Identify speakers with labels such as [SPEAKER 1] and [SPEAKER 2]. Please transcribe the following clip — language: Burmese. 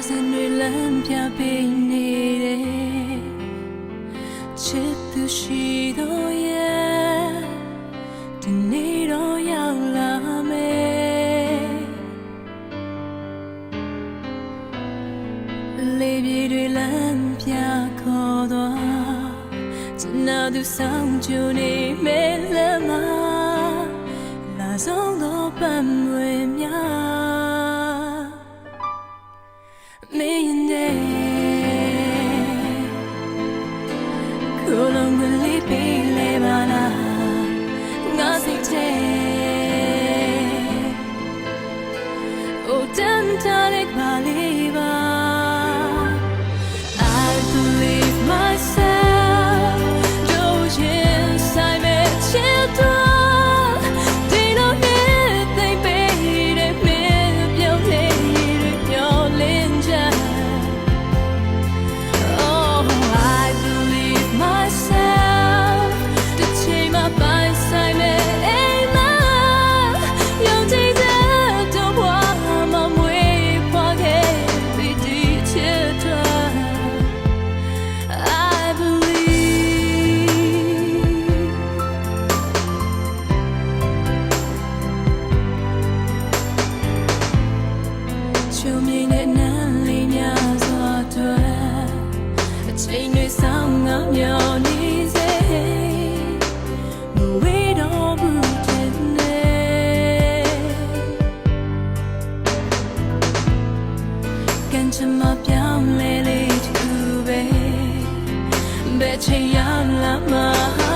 [SPEAKER 1] ကျေစင်တွေလမ်းပြပေးနေတယ်ချစ်သူရှိတော့ရဲ့ဒီနေ့တော့ရောက်လာမယ်လေးပြေတွေလမ်းပြခေါ်သွားကျွန်တော်သူဆောင်ကြနေမဲလမ်းမှာလာဆုံးတော့ပန်းဝင်များ Kulong really be lebana nga si te O dan tare kwaliba I ခုပဲဘယ်ချိန်ရောက်လာမှာ